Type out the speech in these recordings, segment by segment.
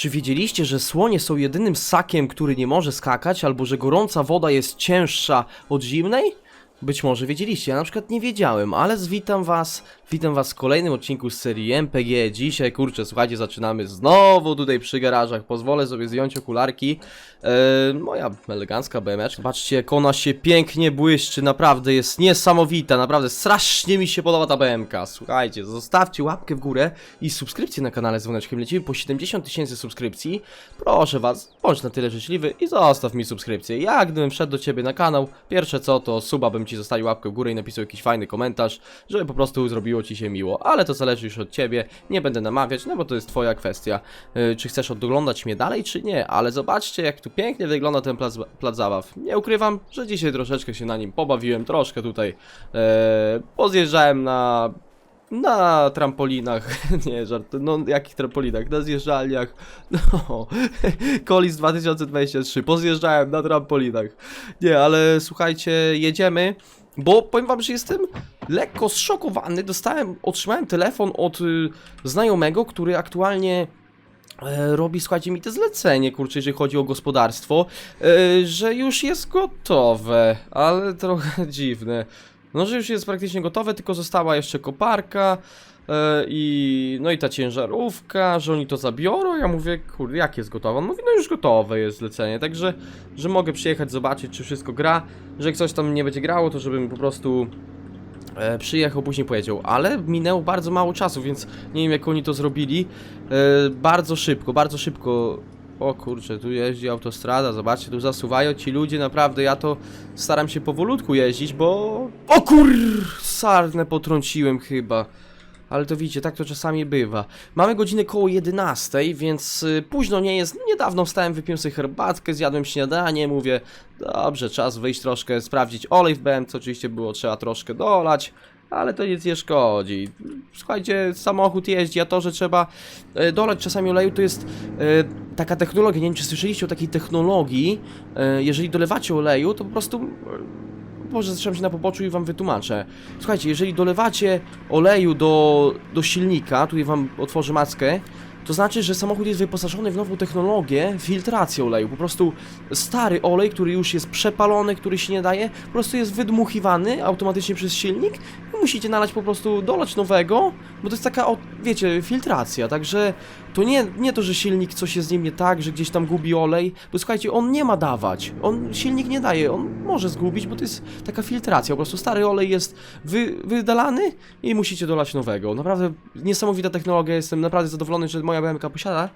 Czy wiedzieliście, że słonie są jedynym ssakiem, który nie może skakać, albo że gorąca woda jest cięższa od zimnej? Być może wiedzieliście, ja na przykład nie wiedziałem, ale witam was, witam was w kolejnym odcinku z serii MPG. Dzisiaj, kurczę, słuchajcie, zaczynamy znowu tutaj przy garażach. Pozwolę sobie zdjąć okularki. Eee, moja elegancka BMX. Zobaczcie, jak ona się pięknie błyszczy, naprawdę jest niesamowita, naprawdę strasznie mi się podoba ta BMK. Słuchajcie, zostawcie łapkę w górę i subskrypcję na kanale z dzwoneczkiem. Lecimy po 70 tysięcy subskrypcji. Proszę was, bądź na tyle życzliwy i zostaw mi subskrypcję. Ja, gdybym wszedł do ciebie na kanał, pierwsze co, to suba bym ci zostawił łapkę w górę i napisał jakiś fajny komentarz, żeby po prostu zrobiło ci się miło. Ale to zależy już od ciebie, nie będę namawiać, no bo to jest twoja kwestia. Yy, czy chcesz oglądać mnie dalej, czy nie? Ale zobaczcie, jak tu pięknie wygląda ten plac, plac zabaw. Nie ukrywam, że dzisiaj troszeczkę się na nim pobawiłem, troszkę tutaj yy, pozjeżdżałem na na trampolinach, nie żart, no jakich trampolinach, na zjeżdżalniach, no, Kolis 2023, pozjeżdżałem na trampolinach, nie, ale słuchajcie, jedziemy, bo powiem wam, że jestem lekko zszokowany, dostałem, otrzymałem telefon od y, znajomego, który aktualnie e, robi, słuchajcie, mi to zlecenie, kurczę, jeżeli chodzi o gospodarstwo, e, że już jest gotowe, ale trochę dziwne. No, że już jest praktycznie gotowe, tylko została jeszcze koparka e, i no i ta ciężarówka, że oni to zabiorą. Ja mówię, kurde, jak jest gotowe? On mówi, no już gotowe jest zlecenie, także, że mogę przyjechać, zobaczyć, czy wszystko gra, że jak coś tam nie będzie grało, to żebym po prostu e, przyjechał, później powiedział, ale minęło bardzo mało czasu, więc nie wiem jak oni to zrobili. E, bardzo szybko, bardzo szybko. O kurczę, tu jeździ autostrada, zobaczcie, tu zasuwają ci ludzie, naprawdę, ja to staram się powolutku jeździć, bo... O kur... sarnę potrąciłem chyba. Ale to widzicie, tak to czasami bywa. Mamy godzinę koło 11, więc y, późno nie jest. Niedawno wstałem, wypiłem sobie herbatkę, zjadłem śniadanie, mówię, dobrze, czas wyjść troszkę, sprawdzić olej w BMC, oczywiście było trzeba troszkę dolać, ale to nic nie szkodzi. Słuchajcie, samochód jeździ, a to, że trzeba e, dolać czasami oleju, to jest e, taka technologia, nie wiem czy słyszeliście o takiej technologii, e, jeżeli dolewacie oleju, to po prostu może zatrzymam się na poboczu i wam wytłumaczę. Słuchajcie, jeżeli dolewacie oleju do, do silnika, tutaj wam otworzę maskę, to znaczy, że samochód jest wyposażony w nową technologię filtracji oleju. Po prostu stary olej, który już jest przepalony, który się nie daje, po prostu jest wydmuchiwany automatycznie przez silnik musicie nalać po prostu, dolać nowego, bo to jest taka, o, wiecie, filtracja, także to nie, nie to, że silnik coś jest z nim nie tak, że gdzieś tam gubi olej, bo słuchajcie, on nie ma dawać, on, silnik nie daje, on może zgubić, bo to jest taka filtracja, po prostu stary olej jest wy, wydalany i musicie dolać nowego. Naprawdę niesamowita technologia, jestem naprawdę zadowolony, że moja BMK posiada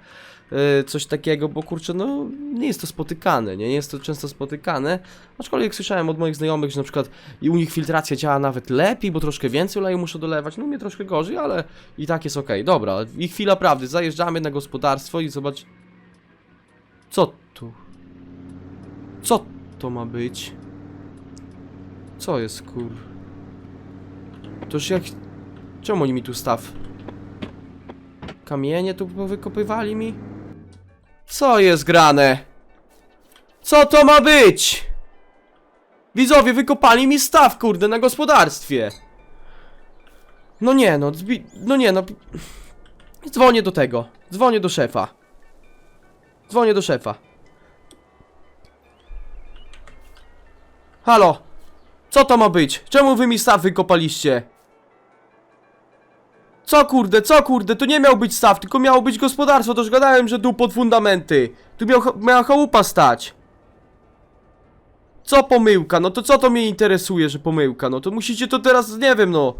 coś takiego, bo kurczę, no nie jest to spotykane, nie, nie jest to często spotykane, aczkolwiek słyszałem od moich znajomych, że na przykład i u nich filtracja działa nawet lepiej, bo troszkę więcej oleju muszę dolewać, no mnie troszkę gorzej, ale i tak jest ok. Dobra, i chwila prawdy, zajeżdżamy na gospodarstwo i zobacz... Co tu? Co to ma być? Co jest kur... Toż jak... Czemu oni mi tu staw? Kamienie tu wykopywali mi? Co jest grane? Co to ma być? Widzowie, wykopali mi staw, kurde, na gospodarstwie. No nie, no, no nie, no. Dzwonię do tego. Dzwonię do szefa. Dzwonię do szefa. Halo. Co to ma być? Czemu wy mi staw wykopaliście? Co kurde, co kurde, to nie miał być staw, tylko miało być gospodarstwo, toż gadałem, że tu pod fundamenty. Tu miał, miała chałupa stać. Co pomyłka? No to co to mnie interesuje, że pomyłka? No to musicie to teraz, nie wiem no.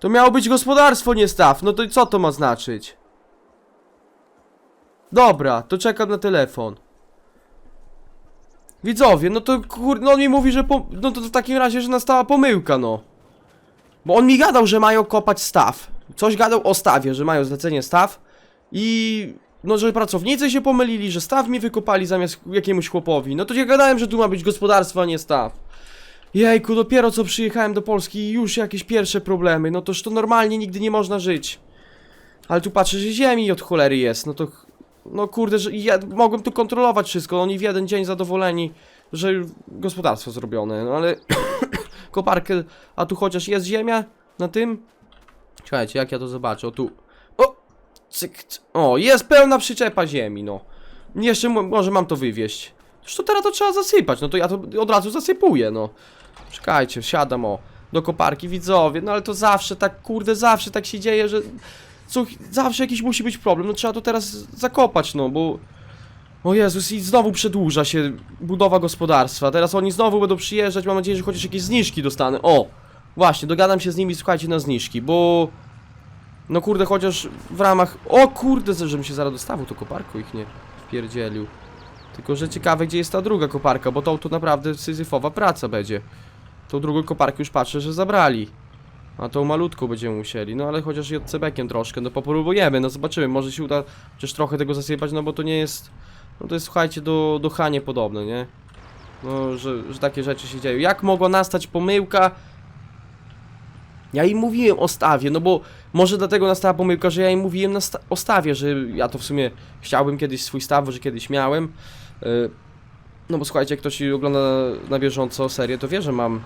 To miało być gospodarstwo, nie staw. No to co to ma znaczyć? Dobra, to czekam na telefon. Widzowie, no to kur... No on mi mówi, że po... No to w takim razie, że nastała pomyłka, no. Bo on mi gadał, że mają kopać staw. Coś gadał o stawie, że mają zlecenie staw. I... No, że pracownicy się pomylili, że staw mi wykopali zamiast jakiemuś chłopowi. No to ja gadałem, że tu ma być gospodarstwo, a nie staw. Jejku, dopiero co przyjechałem do Polski i już jakieś pierwsze problemy. No toż to normalnie nigdy nie można żyć. Ale tu patrzę, że ziemi od cholery jest. No to... No kurde, że ja mogłem tu kontrolować wszystko. Oni w jeden dzień zadowoleni, że gospodarstwo zrobione. No ale... koparkę, a tu chociaż jest ziemia na tym? Czekajcie, jak ja to zobaczę, o tu. O! cyk. O, jest pełna przyczepa ziemi, no. Jeszcze mo- może mam to wywieźć. Zresztą teraz to trzeba zasypać, no to ja to od razu zasypuję, no. Czekajcie, siadam, o. Do koparki, widzowie, no ale to zawsze tak, kurde, zawsze tak się dzieje, że... Co, zawsze jakiś musi być problem, no trzeba to teraz zakopać, no, bo... O Jezus, i znowu przedłuża się budowa gospodarstwa. Teraz oni znowu będą przyjeżdżać, mam nadzieję, że chociaż jakieś zniżki dostanę. O! Właśnie, dogadam się z nimi, słuchajcie, na zniżki, bo... No kurde, chociaż w ramach... O kurde, żebym się zaraz dostawił, to koparko ich nie wpierdzielił. Tylko, że ciekawe, gdzie jest ta druga koparka, bo to, to naprawdę syzyfowa praca będzie. Tą drugą koparkę już patrzę, że zabrali. A tą malutką będziemy musieli, no ale chociaż i odcebekiem troszkę, no popróbujemy, no zobaczymy, może się uda chociaż trochę tego zasypać, no bo to nie jest... No to jest, słuchajcie, do, do Hanie podobne, nie? No, że, że takie rzeczy się dzieją. Jak mogła nastać pomyłka? Ja im mówiłem o stawie, no bo może dlatego nastała pomyłka, że ja im mówiłem na sta- o stawie, że ja to w sumie chciałbym kiedyś swój staw, że kiedyś miałem. Yy, no bo słuchajcie, jak ktoś ogląda na bieżąco serię, to wie, że mam...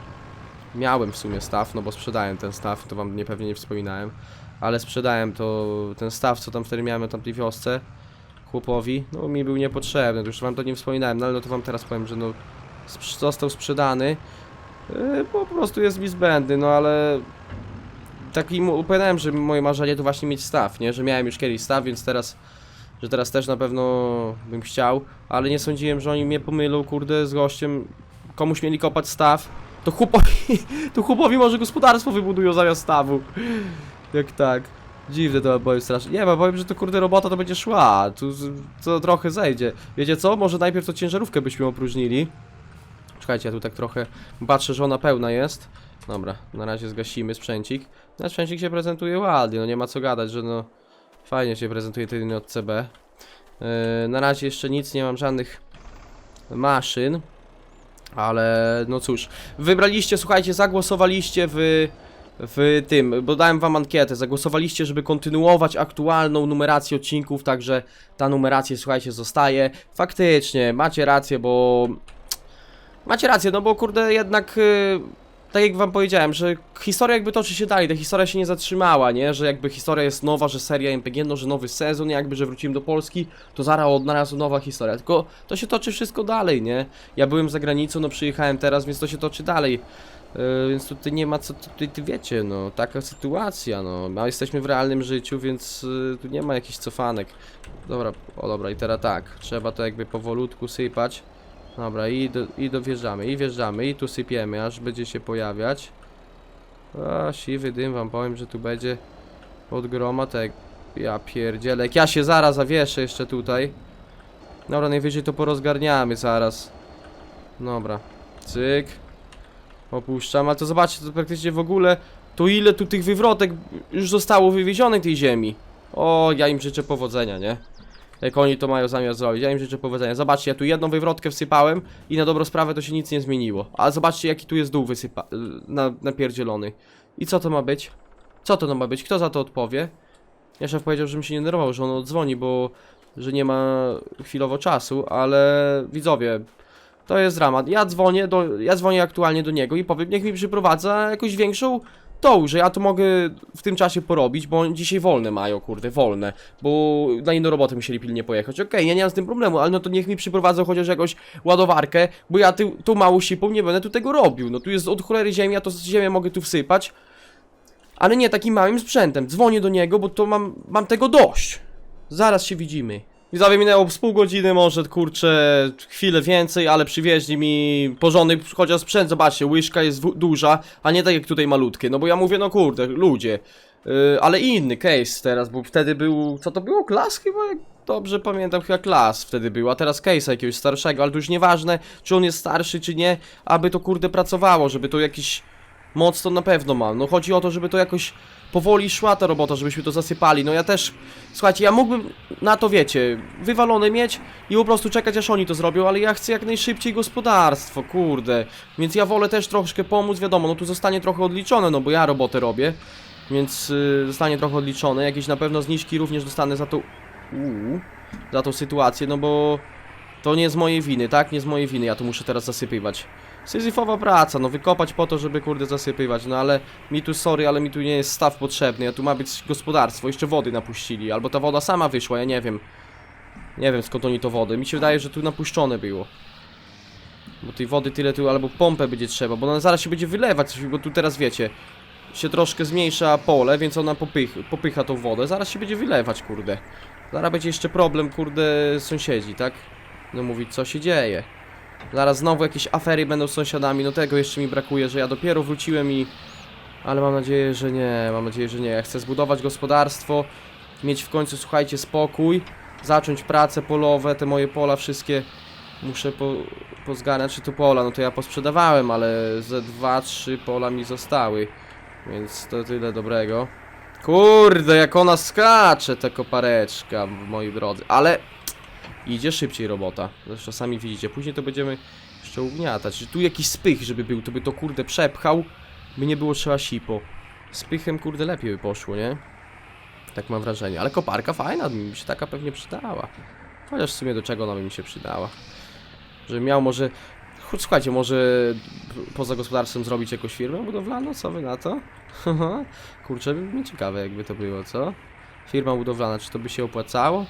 Miałem w sumie staw, no bo sprzedałem ten staw, to wam nie pewnie nie wspominałem. Ale sprzedałem to, ten staw, co tam wtedy miałem na tamtej wiosce chłopowi, no mi był niepotrzebny, to już wam to nie wspominałem, no ale no to wam teraz powiem, że no został sprzedany, yy, po prostu jest mi zbędny, no ale taki mu opowiadałem, że moje marzenie to właśnie mieć staw, nie, że miałem już kiedyś staw, więc teraz, że teraz też na pewno bym chciał, ale nie sądziłem, że oni mnie pomylą, kurde, z gościem, komuś mieli kopać staw, to chłopowi, to chłopowi może gospodarstwo wybudują zamiast stawu, jak tak. Dziwne to powiem strasznie. Nie, bo powiem, że to kurde robota to będzie szła. Tu to trochę zejdzie. Wiecie co? Może najpierw to ciężarówkę byśmy opróżnili. Czekajcie, ja tu tak trochę patrzę, że ona pełna jest. Dobra, na razie zgasimy sprzęcik. No sprzęcik się prezentuje ładnie, no nie ma co gadać, że no fajnie się prezentuje ten od CB. Yy, na razie jeszcze nic, nie mam żadnych maszyn. Ale no cóż, wybraliście, słuchajcie, zagłosowaliście w w tym, bo dałem wam ankietę, zagłosowaliście, żeby kontynuować aktualną numerację odcinków, także ta numeracja, słuchajcie, zostaje. Faktycznie, macie rację, bo... Macie rację, no bo kurde, jednak... y, Tak jak wam powiedziałem, że historia jakby toczy się dalej, ta historia się nie zatrzymała, nie? Że jakby historia jest nowa, że seria MPG, no, że nowy sezon, jakby, że wróciłem do Polski, to zaraz od razu nowa historia. Tylko to się toczy wszystko dalej, nie? Ja byłem za granicą, no przyjechałem teraz, więc to się toczy dalej. Yy, więc tutaj nie ma co, tutaj ty wiecie, no, taka sytuacja, no, no jesteśmy w realnym życiu, więc yy, tu nie ma jakichś cofanek. Dobra, o dobra, i teraz tak, trzeba to jakby powolutku sypać. Dobra, i, do, i dowjeżdżamy, i wjeżdżamy, i tu sypiemy, aż będzie się pojawiać. A, siwy dym, wam powiem, że tu będzie od groma, tak, ja pierdzielę, jak ja się zaraz zawieszę jeszcze tutaj. Dobra, najwyżej to porozgarniamy zaraz. Dobra, cyk. Opuszczam, ale to zobaczcie, to praktycznie w ogóle to ile tu tych wywrotek już zostało wywiezionych tej ziemi. O, ja im życzę powodzenia, nie? Jak oni to mają zamiar zrobić, ja im życzę powodzenia. Zobaczcie, ja tu jedną wywrotkę wsypałem i na dobrą sprawę to się nic nie zmieniło. A zobaczcie, jaki tu jest dół wysypa... Na, napierdzielony. I co to ma być? Co to ma być? Kto za to odpowie? Ja szef powiedział, żebym się nie nerwował, że on odzwoni, bo... Że nie ma chwilowo czasu, ale... Widzowie, to jest dramat. Ja dzwonię do, ja dzwonię aktualnie do niego i powiem, niech mi przyprowadza jakąś większą tą, że ja to mogę w tym czasie porobić, bo dzisiaj wolne mają, kurde, wolne, bo na inną robotę musieli pilnie pojechać. Okej, ja nie mam z tym problemu, ale no to niech mi przyprowadzą chociaż jakąś ładowarkę, bo ja ty, tą małą sipą nie będę tu tego robił. No tu jest od cholery ziemi, ja to ziemię mogę tu wsypać, ale nie takim małym sprzętem. Dzwonię do niego, bo to mam, mam tego dość. Zaraz się widzimy. Widzowie, minęło z pół godziny, może kurczę, chwilę więcej, ale przywieźli mi porządny chociaż sprzęt, zobaczcie, łyżka jest duża, a nie tak jak tutaj malutkie, no bo ja mówię, no kurde, ludzie, yy, ale inny case teraz, bo wtedy był, co to było, klas chyba, jak dobrze pamiętam, chyba klas wtedy był, a teraz case'a jakiegoś starszego, ale to już nieważne, czy on jest starszy, czy nie, aby to kurde pracowało, żeby to jakiś moc to na pewno mam, no chodzi o to, żeby to jakoś powoli szła ta robota, żebyśmy to zasypali. No ja też, słuchajcie, ja mógłbym na to, wiecie, wywalone mieć i po prostu czekać, aż oni to zrobią, ale ja chcę jak najszybciej gospodarstwo, kurde. Więc ja wolę też troszkę pomóc, wiadomo, no tu zostanie trochę odliczone, no bo ja robotę robię, więc yy, zostanie trochę odliczone. Jakieś na pewno zniżki również dostanę za tą, uuu, za tą sytuację, no bo to nie z mojej winy, tak? Nie z mojej winy, ja tu muszę teraz zasypywać. Syzyfowa praca, no wykopać po to, żeby kurde zasypywać, no ale mi tu sorry, ale mi tu nie jest staw potrzebny, a tu ma być gospodarstwo, jeszcze wody napuścili, albo ta woda sama wyszła, ja nie wiem. Nie wiem skąd oni to wody, mi się wydaje, że tu napuszczone było. Bo tej wody tyle tu, albo pompę będzie trzeba, bo ona zaraz się będzie wylewać, bo tu teraz wiecie, się troszkę zmniejsza pole, więc ona popych, popycha tą wodę, zaraz się będzie wylewać, kurde. Zaraz będzie jeszcze problem, kurde, sąsiedzi, tak? No mówić, co się dzieje. Zaraz znowu jakieś afery będą z sąsiadami, no tego jeszcze mi brakuje, że ja dopiero wróciłem i... Ale mam nadzieję, że nie, mam nadzieję, że nie. Ja chcę zbudować gospodarstwo, mieć w końcu, słuchajcie, spokój, zacząć prace polowe, te moje pola wszystkie muszę po, pozganiać, czy to pola, no to ja posprzedawałem, ale ze dwa, trzy pola mi zostały, więc to tyle dobrego. Kurde, jak ona skacze, ta kopareczka, moi drodzy, ale idzie szybciej robota. Zresztą sami widzicie, później to będziemy jeszcze ugniatać. Tu jakiś spych, żeby był, to by to kurde przepchał, by nie było trzeba sipo. Z kurde lepiej by poszło, nie? Tak mam wrażenie, ale koparka fajna, mi się taka pewnie przydała. Chociaż w sumie do czego ona by mi się przydała? Że miał może... Chodź, Słuchajcie, może poza gospodarstwem zrobić jakąś firmę budowlaną? Co wy na to? Kurczę, by mnie ciekawe jakby to było, co? Firma budowlana, czy to by się opłacało?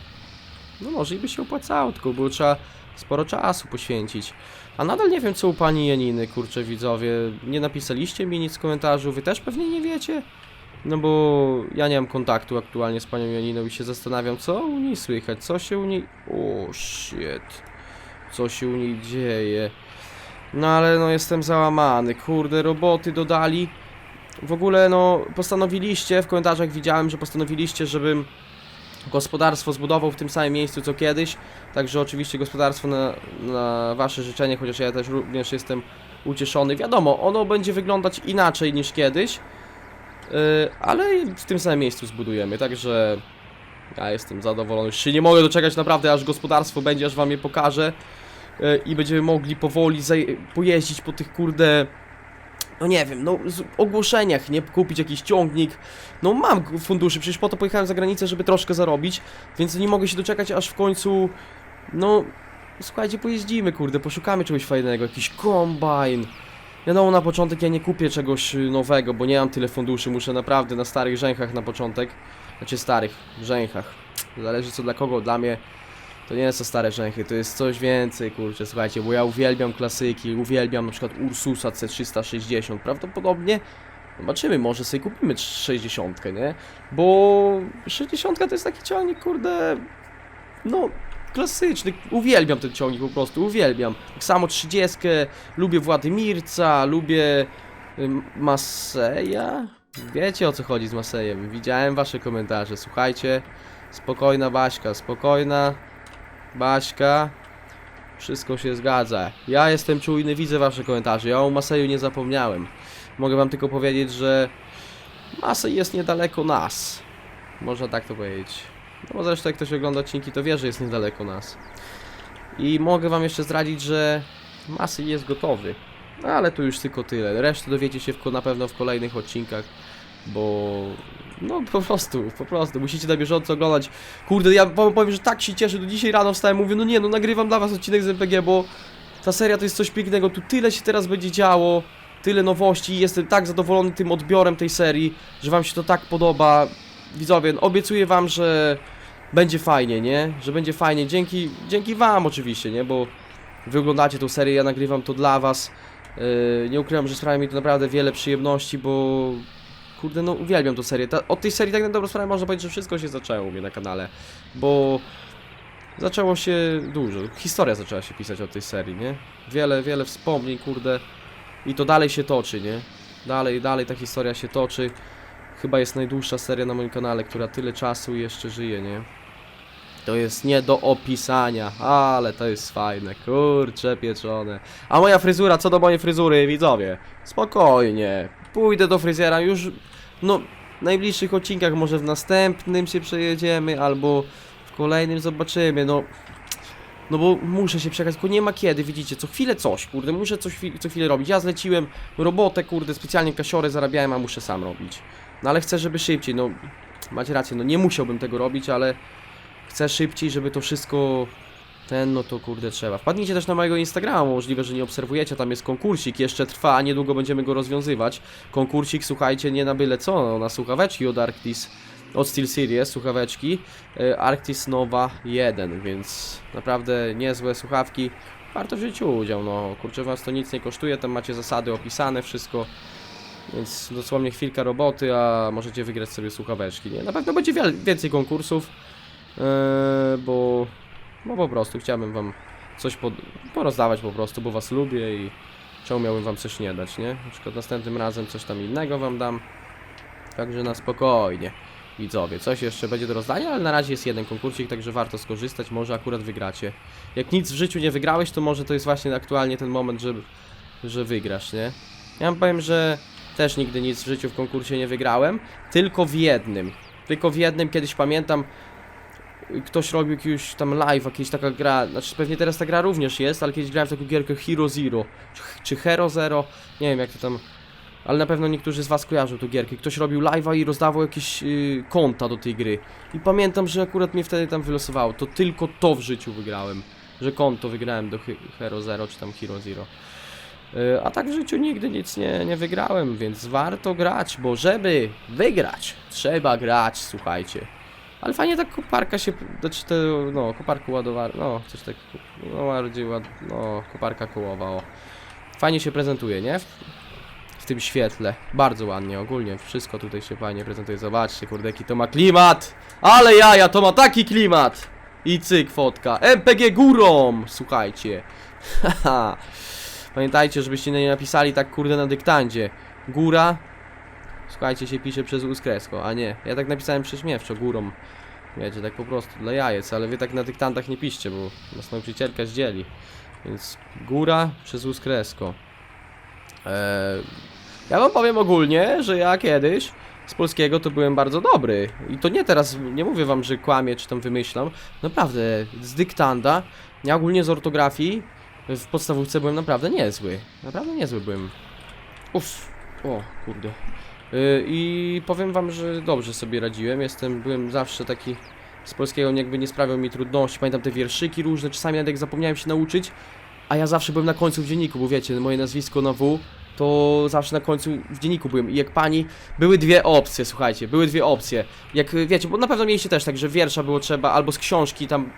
No może i by się opłacało, tylko było trzeba sporo czasu poświęcić. A nadal nie wiem co u pani Janiny, kurczę widzowie. Nie napisaliście mi nic w komentarzu, wy też pewnie nie wiecie? No bo ja nie mam kontaktu aktualnie z panią Janiną i się zastanawiam, co u niej słychać, co się u niej... O, shit. Co się u niej dzieje. No ale no jestem załamany, kurde, roboty dodali. W ogóle no postanowiliście, w komentarzach widziałem, że postanowiliście, żebym gospodarstwo zbudował w tym samym miejscu co kiedyś. Także oczywiście gospodarstwo na, na wasze życzenie, chociaż ja też również jestem ucieszony. Wiadomo, ono będzie wyglądać inaczej niż kiedyś, yy, ale w tym samym miejscu zbudujemy, także ja jestem zadowolony. Się nie mogę doczekać naprawdę, aż gospodarstwo będzie, aż wam je pokażę yy, i będziemy mogli powoli pojeździć po tych kurde no nie wiem, no z ogłoszeniach, nie? Kupić jakiś ciągnik. No mam funduszy, przecież po to pojechałem za granicę, żeby troszkę zarobić, więc nie mogę się doczekać, aż w końcu, no, słuchajcie, pojeździmy, kurde, poszukamy czegoś fajnego, jakiś kombajn. Wiadomo, na początek ja nie kupię czegoś nowego, bo nie mam tyle funduszy, muszę naprawdę na starych rzęchach na początek, znaczy starych rzęchach, zależy co dla kogo, dla mnie to nie są stare rzęchy, to jest coś więcej, kurczę, słuchajcie, bo ja uwielbiam klasyki, uwielbiam na przykład Ursusa C360, prawdopodobnie zobaczymy, może sobie kupimy 60, nie? Bo 60 to jest taki ciągnik, kurde, no, klasyczny, uwielbiam ten ciągnik po prostu, uwielbiam. Tak samo 30, lubię Władymirca, lubię Maseja, wiecie o co chodzi z Masejem, widziałem wasze komentarze, słuchajcie, spokojna Baśka, spokojna, Baśka. Wszystko się zgadza. Ja jestem czujny, widzę wasze komentarze. Ja o Maseju nie zapomniałem. Mogę wam tylko powiedzieć, że Masej jest niedaleko nas. Można tak to powiedzieć. No bo zresztą jak ktoś ogląda odcinki, to wie, że jest niedaleko nas. I mogę wam jeszcze zdradzić, że Masej jest gotowy. No ale tu już tylko tyle. Resztę dowiecie się w, na pewno w kolejnych odcinkach, bo no po prostu, po prostu, musicie na bieżąco oglądać. Kurde, ja wam powiem, że tak się cieszę, do dzisiaj rano wstałem, mówię, no nie, no nagrywam dla was odcinek z MPG, bo ta seria to jest coś pięknego, tu tyle się teraz będzie działo, tyle nowości, jestem tak zadowolony tym odbiorem tej serii, że wam się to tak podoba. Widzowie, no, obiecuję wam, że będzie fajnie, nie? Że będzie fajnie, dzięki, dzięki wam oczywiście, nie? Bo wy oglądacie tą serię, ja nagrywam to dla was. Yy, nie ukrywam, że sprawia mi to naprawdę wiele przyjemności, bo Kurde, no uwielbiam tą serię. Ta, od tej serii tak na dobrą sprawę można powiedzieć, że wszystko się zaczęło u mnie na kanale. Bo zaczęło się dużo. Historia zaczęła się pisać od tej serii, nie? Wiele, wiele wspomnień, kurde. I to dalej się toczy, nie? Dalej, dalej ta historia się toczy. Chyba jest najdłuższa seria na moim kanale, która tyle czasu jeszcze żyje, nie? To jest nie do opisania, ale to jest fajne, kurcze pieczone. A moja fryzura, co do mojej fryzury, widzowie? Spokojnie, pójdę do fryzjera już, no, w najbliższych odcinkach, może w następnym się przejedziemy, albo w kolejnym zobaczymy, no. No bo muszę się przejechać, tylko nie ma kiedy, widzicie, co chwilę coś, kurde, muszę coś co chwilę robić. Ja zleciłem robotę, kurde, specjalnie kasiorę zarabiałem, a muszę sam robić. No ale chcę, żeby szybciej, no, macie rację, no nie musiałbym tego robić, ale chcę szybciej, żeby to wszystko Ten, no to kurde trzeba. Wpadnijcie też na mojego Instagrama, możliwe, że nie obserwujecie, tam jest konkursik, jeszcze trwa, a niedługo będziemy go rozwiązywać. Konkursik, słuchajcie, nie na byle co, no, na słuchaweczki od Arctis, od Steel Series, słuchaweczki, e, Arctis Nova 1, więc naprawdę niezłe słuchawki. Warto wziąć udział, no, kurczę, was to nic nie kosztuje, tam macie zasady opisane, wszystko. Więc dosłownie chwilka roboty, a możecie wygrać sobie słuchaweczki, nie? Na pewno będzie więcej konkursów, e, bo bo po prostu chciałbym wam coś pod... porozdawać po prostu, bo was lubię i czemu miałbym wam coś nie dać, nie? Na przykład następnym razem coś tam innego wam dam. Także na spokojnie. Widzowie, coś jeszcze będzie do rozdania, ale na razie jest jeden konkursik, także warto skorzystać, może akurat wygracie. Jak nic w życiu nie wygrałeś, to może to jest właśnie aktualnie ten moment, że, że wygrasz, nie? Ja wam powiem, że też nigdy nic w życiu w konkursie nie wygrałem, tylko w jednym. Tylko w jednym, kiedyś pamiętam, ktoś robił jakiegoś tam live, jakaś taka gra, znaczy pewnie teraz ta gra również jest, ale kiedyś grałem w taką gierkę Hero Zero, czy- Hero Zero, nie wiem jak to tam, ale na pewno niektórzy z was kojarzą tę gierkę. Ktoś robił live'a i rozdawał jakieś y, konta do tej gry. I pamiętam, że akurat mnie wtedy tam wylosowało, to tylko to w życiu wygrałem, że konto wygrałem do He- Hero Zero, czy tam Hero Zero. Y, A tak w życiu nigdy nic nie, nie wygrałem, więc warto grać, bo żeby wygrać, trzeba grać, słuchajcie. Ale fajnie tak koparka się, znaczy te, no, koparku ładowa, no, coś tak, no, bardziej ład, no, koparka kołowa, o. Fajnie się prezentuje, nie? W, tym świetle, bardzo ładnie, ogólnie, wszystko tutaj się fajnie prezentuje, zobaczcie, kurde, jaki to ma klimat! Ale jaja, to ma taki klimat! I cyk, fotka, MPG górą, słuchajcie. Haha. Pamiętajcie, żebyście nie napisali tak, kurde, na dyktandzie. Góra, Słuchajcie, się pisze przez uskresko, a nie. Ja tak napisałem prześmiewczo, górą. Wiecie, tak po prostu, dla jajec, ale wy tak na dyktantach nie piszcie, bo nas nauczycielka zdzieli. Więc góra przez uskresko. Eee, ja wam powiem ogólnie, że ja kiedyś z polskiego to byłem bardzo dobry. I to nie teraz, nie mówię wam, że kłamię czy tam wymyślam. Naprawdę, z dyktanda, ja ogólnie z ortografii w podstawówce byłem naprawdę niezły. Naprawdę niezły byłem. Uff, o kurde. Yy, I powiem wam, że dobrze sobie radziłem. Jestem, byłem zawsze taki z polskiego jakby nie sprawiał mi trudności. Pamiętam te wierszyki różne, czasami nawet jak zapomniałem się nauczyć, a ja zawsze byłem na końcu w dzienniku, bo wiecie, moje nazwisko na W, to zawsze na końcu w dzienniku byłem. I jak pani, były dwie opcje, słuchajcie, były dwie opcje. Jak y, wiecie, bo na pewno mieliście też tak, że wiersza było trzeba, albo z książki tam.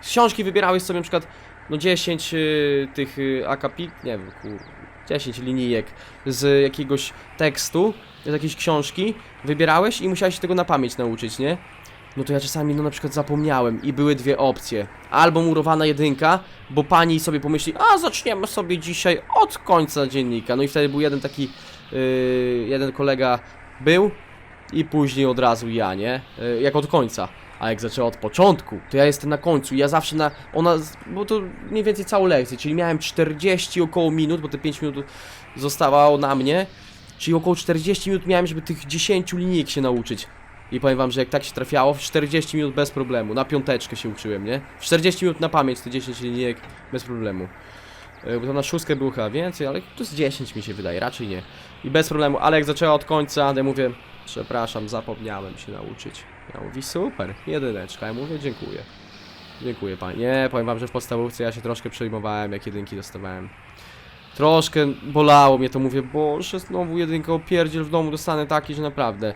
Z książki wybierałeś sobie na przykład, no 10 y, tych y, akapit, nie wiem, kur... 10 linijek z jakiegoś tekstu, z jakiejś książki, wybierałeś i musiałeś się tego na pamięć nauczyć, nie? No to ja czasami no na przykład zapomniałem i były dwie opcje. Albo murowana jedynka, bo pani sobie pomyśli, a zaczniemy sobie dzisiaj od końca dziennika. No i wtedy był jeden taki, yy, jeden kolega był i później od razu ja, nie? Yy, jak od końca. A jak zaczęła od początku, to ja jestem na końcu ja zawsze na, ona, bo to mniej więcej całą lekcję, czyli miałem 40 około minut, bo te 5 minut zostawało na mnie, czyli około 40 minut miałem, żeby tych 10 linijek się nauczyć. I powiem wam, że jak tak się trafiało, w 40 minut bez problemu, na piąteczkę się uczyłem, nie? W 40 minut na pamięć te 10 linijek bez problemu. E, Bo to na szóstkę było chyba więcej, ale to z 10 mi się wydaje, raczej nie. I bez problemu, ale jak zaczęła od końca, ja mówię, przepraszam, zapomniałem się nauczyć. Ja mówi, super, jedyneczka. Ja mówię, dziękuję. Dziękuję pani. Nie, powiem wam, że w podstawówce ja się troszkę przejmowałem, jak jedynki dostawałem. Troszkę bolało mnie to, mówię, boże, znowu jedynkę opierdziel w domu dostanę taki, że naprawdę.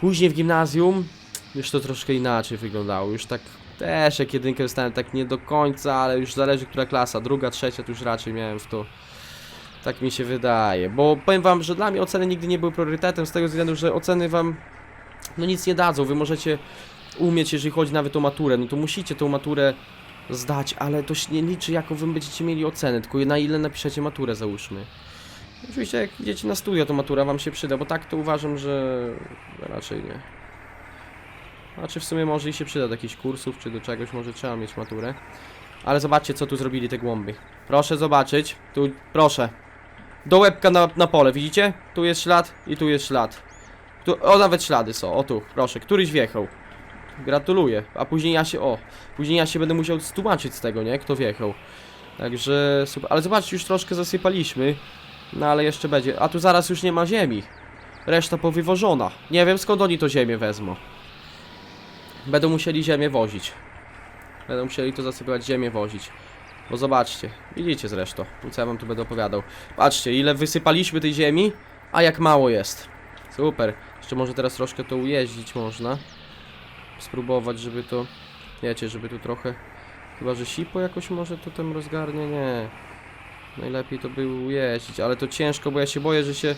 Później w gimnazjum już to troszkę inaczej wyglądało, już tak też jak jedynkę dostałem tak nie do końca, ale już zależy która klasa, druga, trzecia to już raczej miałem w to tak mi się wydaje, bo powiem wam, że dla mnie oceny nigdy nie były priorytetem z tego względu, że oceny wam no nic nie dadzą, wy możecie umieć, jeżeli chodzi nawet o maturę, no to musicie tą maturę zdać, ale to się nie liczy jaką wy będziecie mieli ocenę, tylko na ile napiszecie maturę załóżmy. Oczywiście jak idziecie na studia, to matura wam się przyda, bo tak to uważam, że raczej nie. Znaczy w sumie może i się przyda do jakichś kursów, czy do czegoś, może trzeba mieć maturę. Ale zobaczcie co tu zrobili te głąby. Proszę zobaczyć, tu, proszę. Do łebka na, na pole, widzicie? Tu jest ślad i tu jest ślad. Tu, o, nawet ślady są, o tu, proszę, któryś wjechał. Gratuluję, a później ja się, o, później ja się będę musiał tłumaczyć z tego, nie? Kto wjechał. Także super, ale zobaczcie, już troszkę zasypaliśmy. No ale jeszcze będzie, a tu zaraz już nie ma ziemi. Reszta powywożona. Nie wiem skąd oni to ziemię wezmą. Będą musieli ziemię wozić. Będą musieli to zasypywać ziemię, wozić. Bo zobaczcie, widzicie zresztą, co ja wam tu będę opowiadał. Patrzcie, ile wysypaliśmy tej ziemi, a jak mało jest. Super. Jeszcze może teraz troszkę to ujeździć można. Spróbować, żeby to, wiecie, żeby tu trochę, chyba że sipo jakoś może to tam rozgarnie, nie. Najlepiej to by ujeździć, ale to ciężko, bo ja się boję, że się...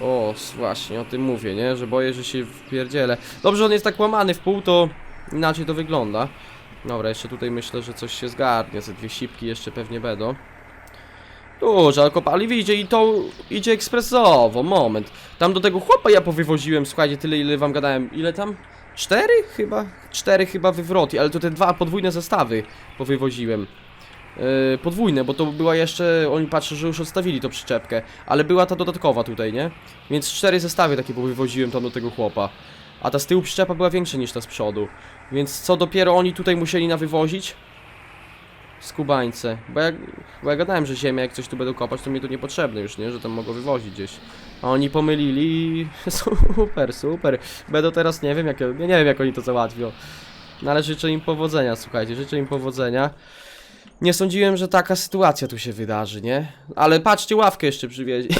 O, właśnie, o tym mówię, nie? Że boję, że się wpierdzielę. Dobrze, on jest tak łamany w pół, to inaczej to wygląda. Dobra, jeszcze tutaj myślę, że coś się zgarnie. Ze dwie sipki jeszcze pewnie będą. Dużo, ale kopali widzicie i to idzie ekspresowo, moment. Tam do tego chłopa ja powywoziłem, słuchajcie, tyle ile wam gadałem. Ile tam? Cztery chyba? Cztery chyba wywroty, ale to te dwa podwójne zestawy powywoziłem. Yy, podwójne, bo to była jeszcze, oni patrzą, że już odstawili to przyczepkę, ale była ta dodatkowa tutaj, nie? Więc cztery zestawy takie powywoziłem tam do tego chłopa. A ta z tyłu przyczepa była większa niż ta z przodu. Więc co dopiero oni tutaj musieli na wywozić? Skubańce. Bo ja, bo ja gadałem, że ziemię jak coś tu będą kopać, to mi to niepotrzebne już, nie? Że tam mogą wywozić gdzieś. A oni pomylili i super, super. Będą teraz, nie wiem jak, ja nie wiem jak oni to załatwią. No ale życzę im powodzenia, słuchajcie, życzę im powodzenia. Nie sądziłem, że taka sytuacja tu się wydarzy, nie? Ale patrzcie, ławkę jeszcze przywieźli.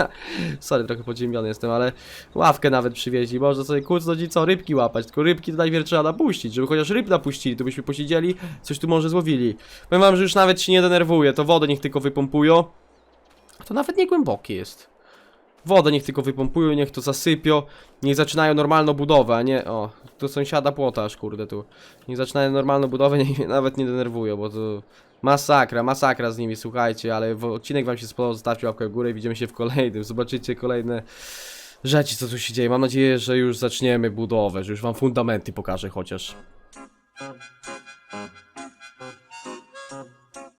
Sorry, trochę podziemiony jestem, ale ławkę nawet przywieźli. Można sobie kucnąć i co, rybki łapać. Tylko rybki to najpierw trzeba napuścić. Żeby chociaż ryb napuścili, to byśmy posiedzieli, coś tu może złowili. Powiem wam, że już nawet się nie denerwuję. To wodę niech tylko wypompują. To nawet nie głębokie jest. Wodę niech tylko wypompują, niech to zasypią. Niech zaczynają normalną budowę, a nie... O, to sąsiada płota kurde, tu. Niech zaczynają normalną budowę, niech mnie nawet nie denerwują, bo to... Masakra, masakra z nimi, słuchajcie, ale odcinek wam się spodobał, zostawcie łapkę w górę i widzimy się w kolejnym. Zobaczycie kolejne rzeczy, co tu się dzieje. Mam nadzieję, że już zaczniemy budowę, że już wam fundamenty pokażę chociaż.